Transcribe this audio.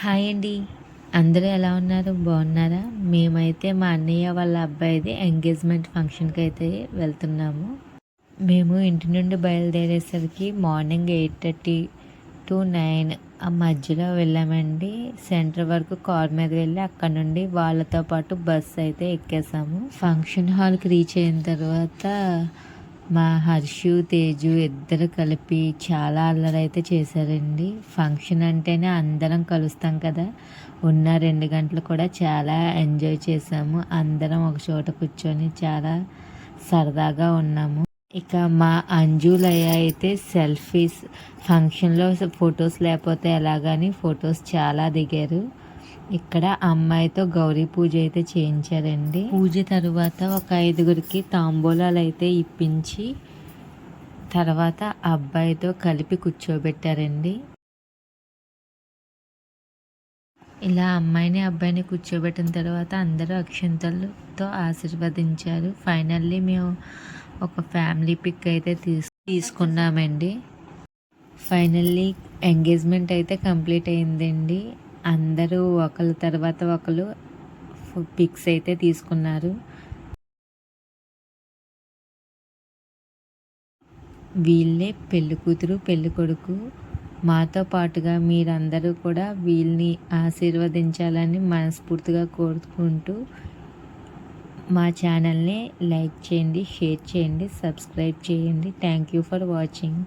Hi అండి. అందరూ ఎలా ఉన్నారు? బాగున్నారా? మేమైతే మా అన్నయ్య వాళ్ళ అబ్బాయిది ఎంగేజ్మెంట్ ఫంక్షన్కి అయితే వెళ్తున్నాము. మేము ఇంటి నుండి బయలుదేరేసరికి morning eight thirty to nine ఆ మధ్యలో వెళ్ళామండి. సెంటర్ వరకు కార్ మీద వెళ్ళి అక్కడ నుండి వాళ్ళతో పాటు బస్సు అయితే ఎక్కేసాము. ఫంక్షన్ హాల్కి రీచ్ అయిన తర్వాత మా హర్షు తేజు ఇద్దరు కలిపి చాలా అల్లరి అయితే చేశారండి. ఫంక్షన్ అంటేనే అందరం కలుస్తాం కదా. ఉన్న రెండు గంటలు కూడా చాలా ఎంజాయ్ చేసాము అందరం ఒక చోట కూర్చొని చాలా సరదాగా ఉన్నాము. ఇక మా అంజులయ్య అయితే సెల్ఫీస్ ఫంక్షన్లో ఫొటోస్ లేకపోతే ఎలాగని ఫొటోస్ చాలా దిగారు. ఇక్కడ అమ్మాయితో గౌరీ పూజ అయితే చేయించారండి. పూజ తర్వాత ఒక ఐదుగురికి తాంబూలాలు అయితే ఇప్పించి తర్వాత అబ్బాయితో కలిపి కూర్చోబెట్టారండి. ఇలా అమ్మాయిని అబ్బాయిని కూర్చోబెట్టిన తర్వాత అందరూ అక్షంతలతో ఆశీర్వదించారు. ఫైనల్లీ మేము ఒక ఫ్యామిలీ పిక్ అయితే తీసు తీసుకున్నామండి. ఫైనల్లీ ఎంగేజ్మెంట్ అయితే కంప్లీట్ అయిందండి. అందరూ ఒకళ్ళ తర్వాత ఒకరు పిక్స్ అయితే తీసుకున్నారు. వీళ్ళే పెళ్ళి కూతురు పెళ్ళి కొడుకు. మాతో పాటుగా మీరందరూ కూడా వీళ్ళని ఆశీర్వదించాలని మనస్ఫూర్తిగా కోరుకుంటూ మా ఛానల్ని లైక్ చేయండి షేర్ చేయండి సబ్స్క్రైబ్ చేయండి. Thank you for watching.